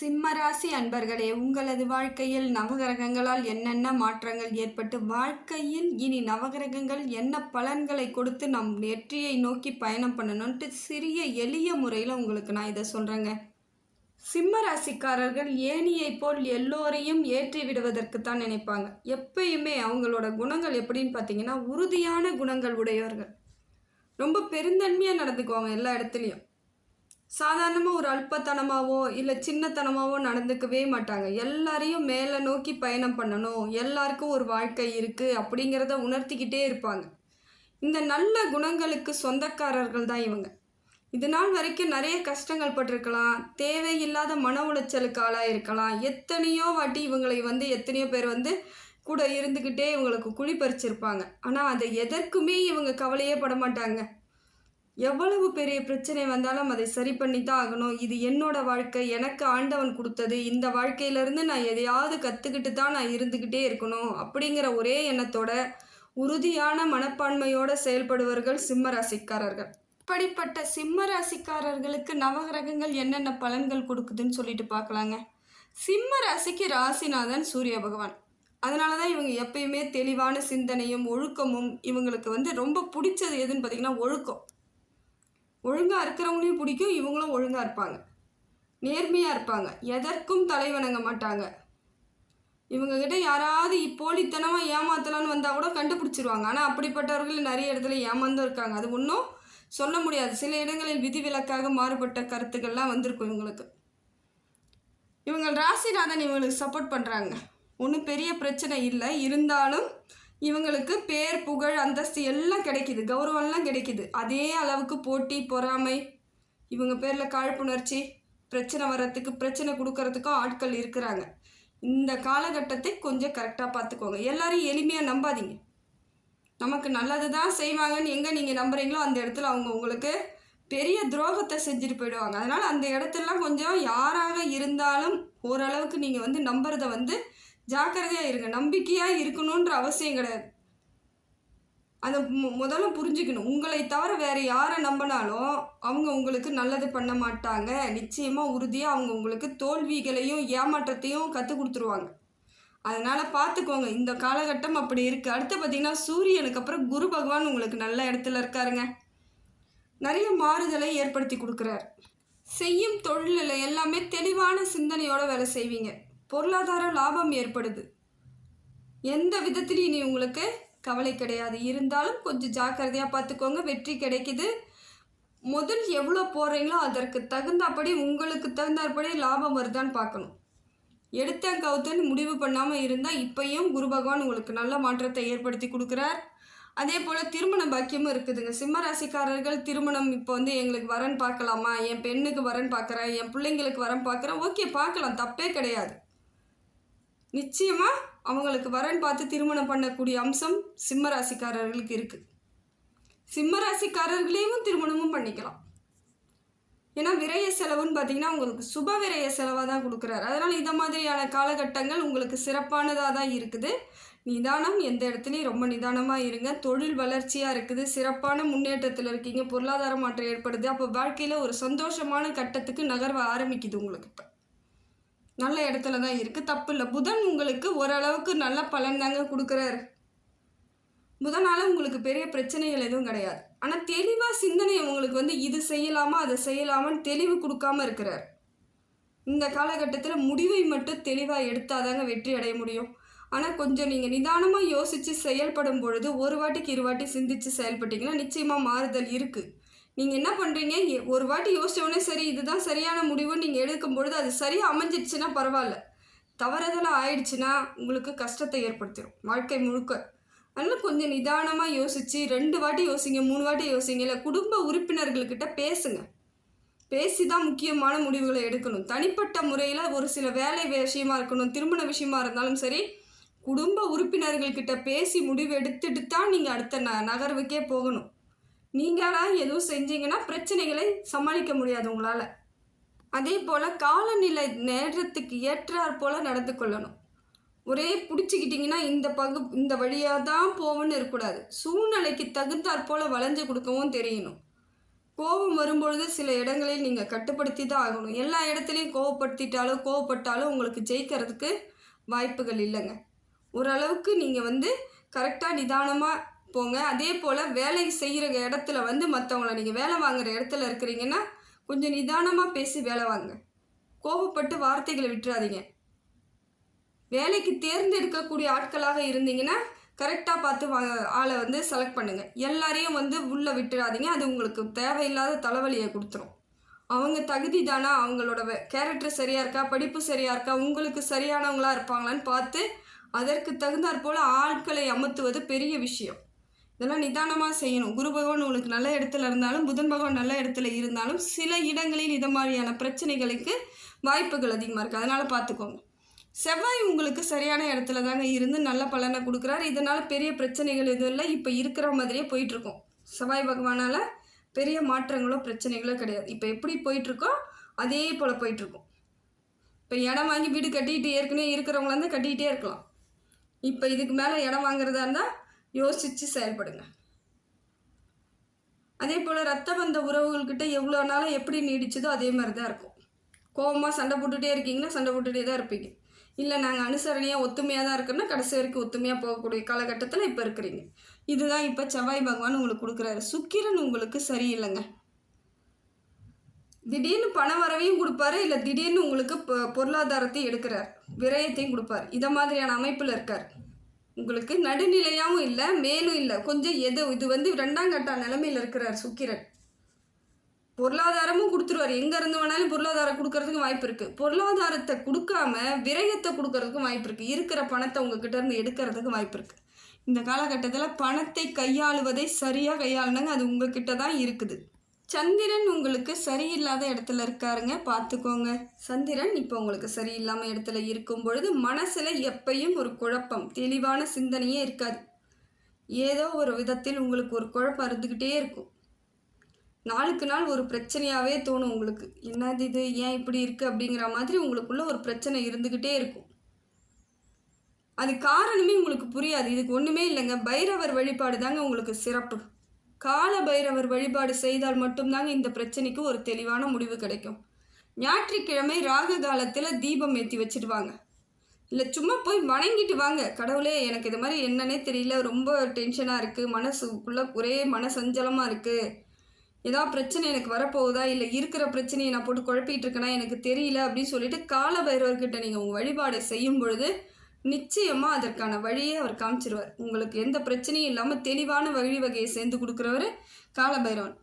சிம்மராசி அன்பர்களே உங்களது வாழ்க்கையில் நவகிரகங்களால் என்னென்ன மாற்றங்கள் ஏற்பட்டு வாழ்க்கையில் இனி நவகிரகங்கள் என்ன பலன்களை கொடுத்து நம் வெற்றியை நோக்கி பயணம் பண்ணணும்ன்ட்டு சிறிய எளிய முறையில் உங்களுக்கு நான் இதை சொல்கிறேங்க சிம்ம ராசிக்காரர்கள் ஏணியை போல் எல்லோரையும் ஏற்றி விடுவதற்கு தான் நினைப்பாங்க. எப்பயுமே அவங்களோட குணங்கள் எப்படின்னு பார்த்தீங்கன்னா உறுதியான குணங்கள் உடையவர்கள். ரொம்ப பெருந்தன்மையாக நடந்துக்குவாங்க எல்லா இடத்துலையும். சாதாரணமாக ஒரு அல்பத்தனமாவோ இல்லை சின்னத்தனமாவோ நடந்துக்கவே மாட்டாங்க. எல்லாரையும் மேலே நோக்கி பயணம் பண்ணணும். எல்லாருக்கும் ஒரு வாழ்க்கை இருக்குது அப்படிங்கிறத உணர்த்திக்கிட்டே இருப்பாங்க. இந்த நல்ல குணங்களுக்கு சொந்தக்காரர்கள் தான் இவங்க. இது நாள் வரைக்கும் நிறைய கஷ்டங்கள் பட்டிருக்கலாம். தேவையில்லாத மன உளைச்சலுக்கு ஆளாயிருக்கலாம் எத்தனையோ வாட்டி இவங்களை வந்து எத்தனையோ பேர் வந்து கூட இருந்துக்கிட்டே இவங்களுக்கு குழி பறிச்சிருப்பாங்க. ஆனால் அதை எதற்குமே இவங்க கவலையே பட மாட்டாங்க. எவ்வளவு பெரிய பிரச்சனை வந்தாலும் அதை சரி பண்ணி தான் ஆகணும். இது என்னோட வாழ்க்கை. எனக்கு ஆண்டவன் கொடுத்தது. இந்த வாழ்க்கையிலேருந்து நான் எதையாவது கற்றுக்கிட்டு தான் நான் இருந்துக்கிட்டே இருக்கணும். அப்படிங்கிற ஒரே எண்ணத்தோட உறுதியான மனப்பான்மையோட செயல்படுவர்கள் சிம்ம ராசிக்காரர்கள் இப்படிப்பட்ட சிம்ம ராசிக்காரர்களுக்கு நவகிரகங்கள் என்னென்ன பலன்கள் கொடுக்குதுன்னு சொல்லிட்டு பார்க்கலாங்க. சிம்ம ராசிக்கு ராசிநாதன் சூரிய பகவான். அதனால தான் இவங்க எப்பயுமே தெளிவான சிந்தனையும் ஒழுக்கமும் இவங்களுக்கு வந்து ரொம்ப பிடிச்சது எதுன்னு பார்த்தீங்கன்னா ஒழுக்கம். ஒழுங்காக இருக்கிறவங்களையும் பிடிக்கும் இவங்களும் ஒழுங்காக இருப்பாங்க. நேர்மையாக இருப்பாங்க. எதற்கும் தலை வணங்க மாட்டாங்க. இவங்கக்கிட்ட யாராவது போலித்தனமாக ஏமாத்தலான்னு வந்தால் கூட கண்டுபிடிச்சிருவாங்க. ஆனால் அப்படிப்பட்டவர்கள் நிறைய இடத்துல ஏமாந்தும் இருக்காங்க. அது ஒன்றும் சொல்ல முடியாது. சில இடங்களில் விதிவிலக்காக மாறுபட்ட கருத்துக்கள்லாம் வந்திருக்கும் இவங்களுக்கு. இவங்க ராசிநாதன் இவங்களுக்கு சப்போர்ட் பண்ணுறாங்க ஒன்றும் பெரிய பிரச்சனை இல்லை. இருந்தாலும் இவங்களுக்கு பேர் புகழ் அந்தஸ்து எல்லாம் கிடைக்குது. கௌரவம்லாம் கிடைக்குது. அதே அளவுக்கு போட்டி பொறாமை. இவங்க பேரில் காழ்ப்புணர்ச்சி பிரச்சனை வர்றதுக்கு பிரச்சனை கொடுக்கறதுக்கும் ஆட்கள் இருக்கிறாங்க. இந்த காலகட்டத்தை கொஞ்சம் கரெக்டாக பார்த்துக்கோங்க. எல்லாரையும் எளிமையாக நம்பாதீங்க. நமக்கு நல்லது தான் செய்வாங்கன்னு எங்கே நீங்கள் நம்புகிறீங்களோ அந்த இடத்துல அவங்க உங்களுக்கு பெரிய துரோகத்தை செஞ்சுட்டு போயிடுவாங்க. அதனால் அந்த இடத்துலலாம் கொஞ்சம் யாராக இருந்தாலும் ஓரளவுக்கு நீங்கள் வந்து நம்புறத வந்து ஜாக்கிரதையாக இருங்க. நம்பிக்கையாக இருக்கணுன்ற அவசியம் கிடையாது. அதை முதல்ல புரிஞ்சுக்கணும். உங்களை தவிர வேறு யாரை நம்பினாலும் அவங்க உங்களுக்கு நல்லது பண்ண மாட்டாங்க. நிச்சயமாக உறுதியாக அவங்க உங்களுக்கு தோல்விகளையும் ஏமாற்றத்தையும் கற்றுக் கொடுத்துருவாங்க. அதனால் பார்த்துக்கோங்க இந்த காலகட்டம் அப்படி இருக்குது அடுத்து பார்த்தீங்கன்னா சூரியனுக்கு அப்புறம் குரு பகவான் உங்களுக்கு நல்ல இடத்துல இருக்காருங்க. நிறைய மாறுதலை ஏற்படுத்தி கொடுக்குறார். செய்யும் தொழிலில் எல்லாமே தெளிவான சிந்தனையோடு வேலை செய்வீங்க. பொருளாதார லாபம் ஏற்படுது. எந்த விதத்துலையும் இனி உங்களுக்கு கவலை கிடையாது. இருந்தாலும் கொஞ்சம் ஜாக்கிரதையாக பார்த்துக்கோங்க. வெற்றி கிடைக்குது. முதல் எவ்வளோ போடுறீங்களோ அதற்கு தகுந்தபடி உங்களுக்கு தகுந்தபடி லாபம் வருதான்னு பார்க்கணும். எடுத்த கவுத்துன்னு முடிவு பண்ணாமல் இருந்தால் இப்பயும் குரு பகவான் உங்களுக்கு நல்ல மாற்றத்தை ஏற்படுத்தி கொடுக்குறார். அதே போல் திருமண பாக்கியமும் இருக்குதுங்க. சிம்ம ராசிக்காரர்கள் திருமணம் இப்போ வந்து எங்களுக்கு வரன் பார்க்கலாமா? என் பெண்ணுக்கு வரன் பார்க்குறேன். என் பிள்ளைங்களுக்கு வரன் பார்க்குறேன். ஓகே பார்க்கலாம். தப்பே கிடையாது. நிச்சயமாக அவங்களுக்கு வரன் பார்த்து திருமணம் பண்ணக்கூடிய அம்சம் சிம்ம ராசிக்காரர்களுக்கு இருக்குது சிம்ம ராசிக்காரர்களையும் திருமணமும் பண்ணிக்கலாம். ஏன்னா விரய செலவுன்னு பார்த்தீங்கன்னா உங்களுக்கு சுப விரய செலவாக தான் கொடுக்குறாரு. அதனால் இந்த மாதிரியான காலகட்டங்கள் உங்களுக்கு சிறப்பானதாக தான் இருக்குது. நிதானம் எந்த இடத்துலையும் ரொம்ப நிதானமாக இருங்க. தொழில் வளர்ச்சியாக இருக்குது. சிறப்பான முன்னேற்றத்தில் இருக்கீங்க. பொருளாதார மாற்றம் ஏற்படுது. அப்போ வாழ்க்கையில் ஒரு சந்தோஷமான கட்டத்துக்கு நகர்வ ஆரம்பிக்குது உங்களுக்கு இப்போ. நல்ல இடத்துல தான் இருக்குது தப்பு இல்லை. புதன் உங்களுக்கு ஓரளவுக்கு நல்ல பலன் தாங்க கொடுக்குறாரு. புதனால் உங்களுக்கு பெரிய பிரச்சனைகள் எதுவும் கிடையாது. ஆனால் தெளிவாக சிந்தனை உங்களுக்கு வந்து இது செய்யலாமா அதை செய்யலாமான்னு தெளிவு கொடுக்காம இருக்கிறார். இந்த காலகட்டத்தில் முடிவை மட்டும் தெளிவாக எடுத்தாதாங்க வெற்றி அடைய முடியும். ஆனால் கொஞ்சம் நீங்கள் நிதானமாக யோசித்து செயல்படும் பொழுது ஒரு வாட்டிக்கு இரு வாட்டி சிந்தித்து செயல்பட்டீங்கன்னா நிச்சயமாக மாறுதல் இருக்குது நீங்கள் என்ன பண்ணுறீங்க ஒரு வாட்டி யோசிச்ச சரி இதுதான் சரியான முடிவுன்னு நீங்கள் எடுக்கும் பொழுது அது சரியாக அமைஞ்சிடுச்சுன்னா பரவாயில்ல. தவறுதலாக ஆயிடுச்சுன்னா உங்களுக்கு கஷ்டத்தை ஏற்படுத்திடும் வாழ்க்கை முழுக்க. அதனால் கொஞ்சம் நிதானமாக யோசித்து ரெண்டு வாட்டி யோசிங்க மூணு வாட்டி யோசிங்க இல்லை குடும்ப உறுப்பினர்கள்கிட்ட பேசுங்க. பேசி தான் முக்கியமான முடிவுகளை எடுக்கணும். தனிப்பட்ட முறையில் ஒரு சில வேலை விஷயமா இருக்கணும் திருமண விஷயமா இருந்தாலும் சரி குடும்ப உறுப்பினர்கள்கிட்ட பேசி முடிவு எடுத்துட்டு தான் நீங்கள் அடுத்த ந நகர்வுக்கே போகணும். நீங்களாம் எதுவும் செஞ்சீங்கன்னா பிரச்சனைகளை சமாளிக்க முடியாது உங்களால். அதே போல் காலநிலை நேரத்துக்கு ஏற்றாற் போல் நடந்து கொள்ளணும். ஒரே பிடிச்சிக்கிட்டிங்கன்னா இந்த பகு இந்த வழியாக தான் போகணும்னு இருக்கக்கூடாது. சூழ்நிலைக்கு தகுந்தாற் போல் வளைஞ்சு கொடுக்கவும் தெரியணும். கோபம் வரும்பொழுது சில இடங்களில் நீங்கள் கட்டுப்படுத்தி தான் ஆகணும். எல்லா இடத்துலையும் கோவப்படுத்திட்டாலும் கோவப்பட்டாலும் உங்களுக்கு ஜெயிக்கிறதுக்கு வாய்ப்புகள் இல்லைங்க. ஓரளவுக்கு நீங்கள் வந்து கரெக்டாக நிதானமாக போங்க. அதே போல் வேலை செய்கிற இடத்துல வந்து மற்றவங்கள நீங்கள் வேலை வாங்குகிற இடத்துல இருக்கிறீங்கன்னா கொஞ்சம் நிதானமாக பேசி வேலை வாங்க கோபப்பட்டு வார்த்தைகளை விட்டுறாதீங்க. வேலைக்கு தேர்ந்தெடுக்கக்கூடிய ஆட்களாக இருந்தீங்கன்னா கரெக்டாக பார்த்து வா ஆளை வந்து செலக்ட் பண்ணுங்கள் எல்லாரையும் வந்து உள்ளே விட்டுறாதீங்க. அது உங்களுக்கு தேவையில்லாத தலைவலியை கொடுத்துரும். அவங்க தகுதி தானா? அவங்களோட கேரக்டர் சரியாக இருக்கா? படிப்பு சரியாக இருக்கா? உங்களுக்கு சரியானவங்களா இருப்பாங்களான்னு பார்த்து அதற்கு தகுந்தாற் போல் ஆட்களை அமர்த்துவது பெரிய விஷயம். இதெல்லாம் நிதானமாக செய்யணும். குரு பகவான் உங்களுக்கு நல்ல இடத்துல இருந்தாலும் புதன் பகவான் நல்ல இடத்துல இருந்தாலும் சில இடங்களில் இது மாதிரியான பிரச்சனைகளுக்கு வாய்ப்புகள் அதிகமாக இருக்குது அதனால் பார்த்துக்கோங்க செவ்வாய் உங்களுக்கு சரியான இடத்துல தாங்க இருந்து நல்ல பலனை கொடுக்குறாரு. இதனால் பெரிய பிரச்சனைகள் எதுவும் இல்லை. இப்போ இருக்கிற மாதிரியே போயிட்டுருக்கோம். செவ்வாய் பகவானால் பெரிய மாற்றங்களோ பிரச்சனைகளோ கிடையாது. இப்போ எப்படி போயிட்டுருக்கோ அதே போல் போயிட்டுருக்கோம். இப்போ இடம் வாங்கி வீடு கட்டிக்கிட்டு ஏற்கனவே இருக்கிறவங்களாம் இருந்தால் கட்டிக்கிட்டே இருக்கலாம். இப்போ இதுக்கு மேலே இடம் வாங்குறதா இருந்தால் யோசித்து செயல்படுங்க. அதே போல் ரத்த பந்த உறவுகள்கிட்ட எவ்வளோ நாளாக எப்படி நீடிச்சதோ அதே மாதிரி தான் இருக்கும். கோபமாக சண்டை போட்டுகிட்டே இருக்கீங்கன்னா சண்டை போட்டுகிட்டே தான் இருப்பீங்க. இல்லை நாங்கள் அனுசரணையாக ஒத்துமையாக தான் இருக்கோம்னா கடைசி வரைக்கும் ஒத்துமையாக போகக்கூடிய காலகட்டத்தில் இப்போ இருக்கிறீங்க. இதுதான் இப்போ செவ்வாய் பகவான் உங்களுக்கு கொடுக்குறாரு. சுக்கிரன் உங்களுக்கு சரியில்லைங்க. திடீர்னு பண வரவையும் கொடுப்பாரு இல்லை திடீர்னு உங்களுக்கு பொருளாதாரத்தையும் எடுக்கிறார். விரயத்தையும் கொடுப்பார். இதை மாதிரியான அமைப்பில் இருக்கார். உங்களுக்கு நடுநிலையாகவும் இல்லை மேலும் இல்லை. கொஞ்சம் எது இது வந்து ரெண்டாம் கட்ட நிலைமையில் இருக்கிறார் சுக்கிரன். பொருளாதாரமும் கொடுத்துருவார். எங்கே இருந்து வேணாலும் பொருளாதாரம் கொடுக்கறதுக்கு வாய்ப்பு இருக்குது பொருளாதாரத்தை கொடுக்காம விரயத்தை கொடுக்கறதுக்கும் வாய்ப்பு இருக்குது இருக்கிற பணத்தை உங்ககிட்ட இருந்து எடுக்கிறதுக்கு வாய்ப்பு இருக்குது இந்த காலகட்டத்தில் பணத்தை கையாளுவதை சரியாக கையாளுனாங்க அது உங்ககிட்ட தான் இருக்குது. சந்திரன் உங்களுக்கு சரியில்லாத இடத்துல இருக்காருங்க. பார்த்துக்கோங்க. சந்திரன் இப்போ உங்களுக்கு சரியில்லாமல் இடத்துல இருக்கும் பொழுது மனசில் எப்பையும் ஒரு குழப்பம் தெளிவான சிந்தனையே இருக்காது. ஏதோ ஒரு விதத்தில் உங்களுக்கு ஒரு குழப்பம் இருந்துக்கிட்டே இருக்கும். நாளுக்கு நாள் ஒரு பிரச்சனையாகவே தோணும் உங்களுக்கு. என்னது இது? ஏன் இப்படி இருக்குது அப்படிங்கிற மாதிரி உங்களுக்குள்ள ஒரு பிரச்சனை இருந்துக்கிட்டே இருக்கும். அது காரணமே உங்களுக்கு புரியாது. இதுக்கு ஒன்றுமே இல்லைங்க. பைரவர் வழிபாடு தாங்க உங்களுக்கு சிறப்பு. கால பைரவர் வழிபாடு செய்தால் மட்டும்தாங்க இந்த பிரச்சனைக்கு ஒரு தெளிவான முடிவு கிடைக்கும். ஞாயிற்றுக்கிழமை ராக காலத்தில் தீபம் ஏற்றி வச்சுடுவாங்க இல்லை சும்மா போய் வணங்கிட்டு வாங்க. கடவுளே எனக்கு இது மாதிரி என்னன்னே தெரியல. ரொம்ப டென்ஷனாக இருக்குது மனசுக்குள்ளே ஒரே மன சஞ்சலமாக இருக்குது ஏதாவது பிரச்சனை எனக்கு வரப்போகுதா? இல்லை இருக்கிற பிரச்சனையை நான் போட்டு குழப்பிட்டு இருக்கேனா? எனக்கு தெரியல அப்படின்னு சொல்லிட்டு கால பைரவர்கிட்ட நீங்கள் உங்கள் வழிபாடு செய்யும் பொழுது நிச்சயமாக அதற்கான வழியை அவர் காமிச்சிருவார். உங்களுக்கு எந்த பிரச்சனையும் இல்லாமல் தெளிவான வழிவகையை சேர்ந்து கொடுக்குறவர் காலபைரவன்.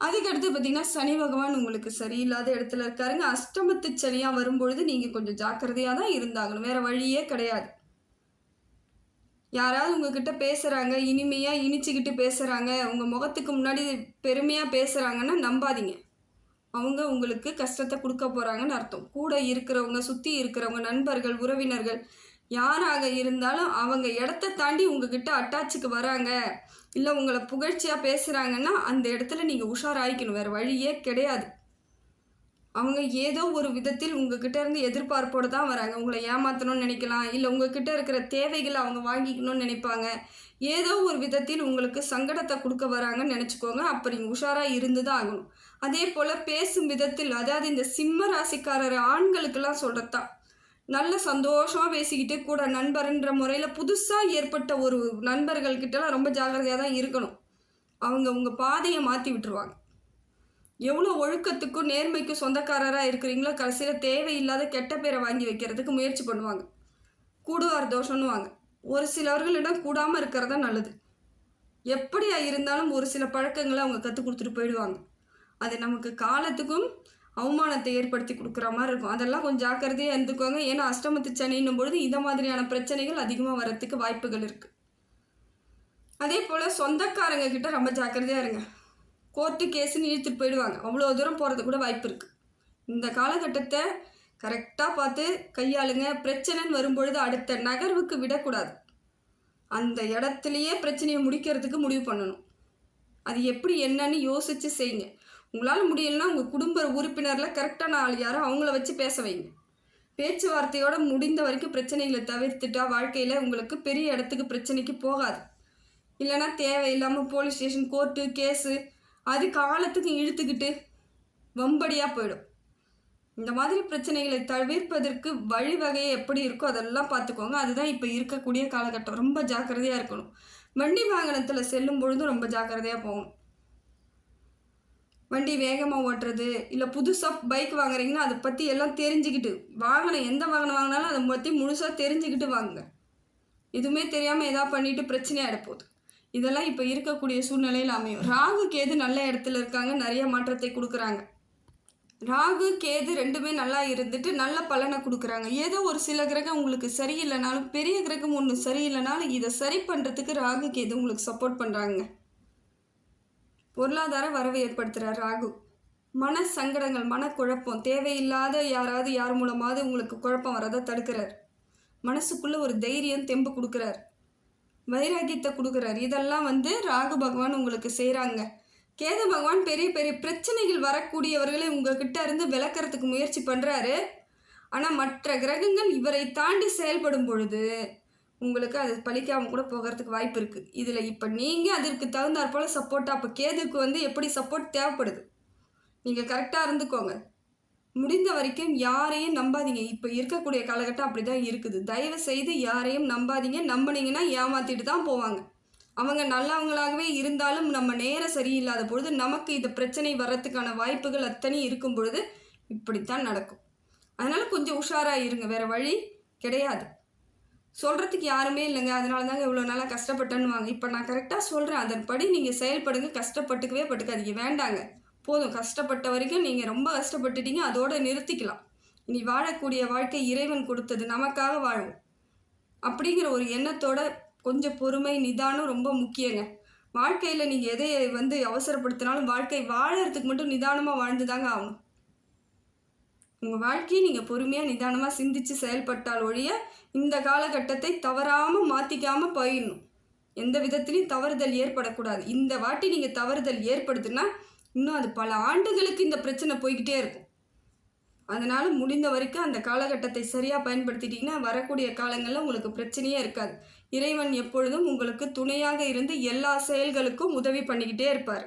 அதுக்கடுத்து பார்த்தீங்கன்னா சனி பகவான் உங்களுக்கு சரியில்லாத இடத்துல இருக்காருங்க. அஷ்டமத்து சனியாக வரும்பொழுது நீங்கள் கொஞ்சம் ஜாக்கிரதையாக தான் இருந்தாகணும். வேறு வழியே கிடையாது. யாராவது உங்ககிட்ட பேசுகிறாங்க இனிமையாக இனிச்சுக்கிட்டு பேசுகிறாங்க உங்கள் முகத்துக்கு முன்னாடி பெருமையாக பேசுகிறாங்கன்னா நம்பாதீங்க. அவங்க உங்களுக்கு கஷ்டத்தை கொடுக்க போகிறாங்கன்னு அர்த்தம். கூட இருக்கிறவங்க சுற்றி இருக்கிறவங்க நண்பர்கள் உறவினர்கள் யாராக இருந்தாலும் அவங்க இடத்த தாண்டி உங்ககிட்ட அட்டாச்சுக்கு வராங்க. இல்லை உங்களை புகழ்ச்சியாக பேசுகிறாங்கன்னா அந்த இடத்துல நீங்கள் உஷாராயிக்கணும். வேறு வழியே கிடையாது. அவங்க ஏதோ ஒரு விதத்தில் உங்ககிட்ட இருந்து எதிர்பார்ப்போடு தான் வராங்க. உங்களை ஏமாற்றணும்னு நினைக்கலாம். இல்லை உங்ககிட்ட இருக்கிற தேவைகளை அவங்க வாங்கிக்கணும்னு நினைப்பாங்க. ஏதோ ஒரு விதத்தில் உங்களுக்கு சங்கடத்தை கொடுக்க வராங்கன்னு நினச்சிக்கோங்க. அப்போ நீங்கள் உஷாராக இருந்து தான் ஆகணும். அதே போல் பேசும் விதத்தில் அதாவது இந்த சிம்ம ராசிக்காரர் ஆண்களுக்கெல்லாம் சொல்கிறது தான் நல்ல சந்தோஷமாக பேசிக்கிட்டு கூட நண்பர்ன்ற முறையில் புதுசாக ஏற்பட்ட ஒரு நண்பர்கள்கிட்டலாம் ரொம்ப ஜாக்கிரதையாக தான் இருக்கணும். அவங்க உங்கள் பாதையை மாற்றி விட்டுருவாங்க. எவ்வளோ ஒழுக்கத்துக்கும் நேர்மைக்கும் சொந்தக்காரராக இருக்கிறீங்களோ கடைசியில் தேவையில்லாத கெட்ட பேரை வாங்கி வைக்கிறதுக்கு முயற்சி பண்ணுவாங்க. கூடுவார் தோஷம்னுவாங்க ஒரு சிலவர்களிடம் கூடாமல் இருக்கிறது தான் நல்லது. எப்படியா இருந்தாலும் ஒரு சில பழக்கங்களை அவங்க கற்றுக் கொடுத்துட்டு போயிடுவாங்க. அது நமக்கு காலத்துக்கும் அவமானத்தை ஏற்படுத்தி கொடுக்குற மாதிரி இருக்கும். அதெல்லாம் கொஞ்சம் ஜாக்கிரதையாக இருந்துக்கோங்க. ஏன்னா அஷ்டமத்து சனின்னும் பொழுது இந்த மாதிரியான பிரச்சனைகள் அதிகமாக வரத்துக்கு வாய்ப்புகள் இருக்குது அதே போல் சொந்தக்காரங்க கிட்ட ரொம்ப ஜாக்கிரதையாக இருங்க. கோர்ட்டு கேஸுன்னு இழுத்துட்டு போயிடுவாங்க. அவ்வளோ தூரம் போகிறது கூட வாய்ப்பு இருக்குது இந்த காலகட்டத்தை கரெக்டாக பார்த்து கையாளுங்க. பிரச்சனைன்னு வரும்பொழுது அடுத்த நகர்வுக்கு விடக்கூடாது. அந்த இடத்துலையே பிரச்சனையை முடிக்கிறதுக்கு முடிவு பண்ணணும். அது எப்படி என்னன்னு யோசித்து செய்யுங்க. உங்களால் முடியலன்னா உங்கள் குடும்ப உறுப்பினரில் கரெக்டான ஆள் யாரோ அவங்கள வச்சு பேச வைங்க. பேச்சுவார்த்தையோட முடிந்த வரைக்கும் பிரச்சனைகளை தவிர்த்துட்டா வாழ்க்கையில் உங்களுக்கு பெரிய இடத்துக்கு பிரச்சனைக்கு போகாது. இல்லைன்னா தேவையில்லாமல் போலீஸ் ஸ்டேஷன் கோர்ட்டு கேஸு அது காலத்துக்கு இழுத்துக்கிட்டு வம்படியாக போயிடும். இந்த மாதிரி பிரச்சனைகளை தவிர்ப்பதற்கு வழிவகையை எப்படி இருக்கோ அதெல்லாம் பார்த்துக்கோங்க. அதுதான் இப்போ இருக்கக்கூடிய காலகட்டம். ரொம்ப ஜாக்கிரதையாக இருக்கணும். வண்டி வாகனத்தில் செல்லும் பொழுதும் ரொம்ப ஜாக்கிரதையாக போகணும். வண்டி வேகமாக ஓட்டுறது இல்லை புதுசாக பைக் வாங்குறீங்கன்னா அதை பற்றி எல்லாம் தெரிஞ்சுக்கிட்டு வாகனம் எந்த வாகனம் வாங்கினாலும் அதை பற்றி முழுசாக தெரிஞ்சுக்கிட்டு வாங்குங்க. எதுவுமே தெரியாமல் எதாவது பண்ணிட்டு பிரச்சனையாக போகுது. இதெல்லாம் இப்போ இருக்கக்கூடிய சூழ்நிலையில் அமையும். ராகு கேது நல்ல இடத்துல இருக்காங்க நிறைய மாற்றத்தை கொடுக்குறாங்க. ராகு கேது ரெண்டுமே நல்லா இருந்துட்டு நல்ல பலனை கொடுக்குறாங்க. ஏதோ ஒரு சில கிரகம் உங்களுக்கு சரியில்லைனாலும் பெரிய கிரகம் ஒன்று சரியில்லைனாலும் இதை சரி பண்ணுறதுக்கு ராகு கேது உங்களுக்கு சப்போர்ட் பண்ணுறாங்க பொருளாதார வரவை ஏற்படுத்துகிறார் ராகு. மன சங்கடங்கள் மனக்குழப்பம் தேவையில்லாத யாராவது யார் மூலமாவது உங்களுக்கு குழப்பம் வரதை தடுக்கிறார். மனசுக்குள்ளே ஒரு தைரியம் தெம்பு கொடுக்குறார். வைராகியத்தை கொடுக்குறார். இதெல்லாம் வந்து ராகு பகவான் உங்களுக்கு செய்கிறாங்க கேது பகவான் பெரிய பெரிய பிரச்சனைகள் வரக்கூடியவர்களை உங்ககிட்ட இருந்து விளக்கறதுக்கு முயற்சி பண்ணுறாரு ஆனால் மற்ற கிரகங்கள் இவரை தாண்டி செயல்படும் பொழுது உங்களுக்கு அது பழிக்காமல் கூட போகிறதுக்கு வாய்ப்பு இருக்குது இதில் இப்போ நீங்கள் அதற்கு தகுந்தாற் போல் சப்போர்ட்டாக அப்போ கேதுக்கு வந்து எப்படி சப்போர்ட் தேவைப்படுது? நீங்கள் கரெக்டாக இருந்துக்கோங்க. முடிந்த வரைக்கும் யாரையும் நம்பாதீங்க. இப்போ இருக்கக்கூடிய காலகட்டம் அப்படி தான் இருக்குது. தயவு செய்து யாரையும் நம்பாதீங்க. நம்பினீங்கன்னா ஏமாற்றிட்டு தான் போவாங்க. அவங்க நல்லவங்களாகவே இருந்தாலும் நம்ம நேரம் சரியில்லாத பொழுது நமக்கு இந்த பிரச்சனை வர்றதுக்கான வாய்ப்புகள் அத்தனை இருக்கும் பொழுது இப்படித்தான் நடக்கும். அதனால் கொஞ்சம் உஷாராக இருங்க. வேறு வழி கிடையாது. சொல்கிறதுக்கு யாருமே இல்லைங்க. அதனால தாங்க இவ்வளோ நாளாக கஷ்டப்பட்டேன்னு வாங்க இப்போ நான் கரெக்டாக சொல்கிறேன் அதன்படி நீங்கள் செயல்படுங்க. கஷ்டப்பட்டுக்கவே பட்டுக்காதீங்க. வேண்டாங்க. போதும். கஷ்டப்பட்ட வரைக்கும் நீங்கள் ரொம்ப கஷ்டப்பட்டுட்டீங்க. அதோடு நிறுத்திக்கலாம். இனி வாழக்கூடிய வாழ்க்கை இறைவன் கொடுத்தது நமக்காக வாழும். அப்படிங்கிற ஒரு எண்ணத்தோட கொஞ்சம் பொறுமை நிதானம் ரொம்ப முக்கியங்க. வாழ்க்கையில் நீங்கள் எதை வந்து அவசரப்படுத்தினாலும் வாழ்க்கை வாழறதுக்கு மட்டும் நிதானமாக வாழ்ந்து தாங்க ஆகணும். உங்கள் வாழ்க்கையை நீங்கள் பொறுமையாக நிதானமாக சிந்தித்து செயல்பட்டால் ஒழிய இந்த காலகட்டத்தை தவறாமல் மாற்றிக்காமல் போயிடணும். எந்த விதத்துலையும் தவறுதல் ஏற்படக்கூடாது. இந்த வாட்டி நீங்கள் தவறுதல் ஏற்படுதுன்னா இன்னும் அது பல ஆண்டுகளுக்கு இந்த பிரச்சனை போய்கிட்டே இருக்கும். அதனால் முடிந்த வரைக்கும் அந்த காலகட்டத்தை சரியாக பயன்படுத்திட்டிங்கன்னா வரக்கூடிய காலங்களில் உங்களுக்கு பிரச்சனையே இருக்காது. இறைவன் எப்பொழுதும் உங்களுக்கு துணையாக இருந்து எல்லா செயல்களுக்கும் உதவி பண்ணிக்கிட்டே இருப்பார்.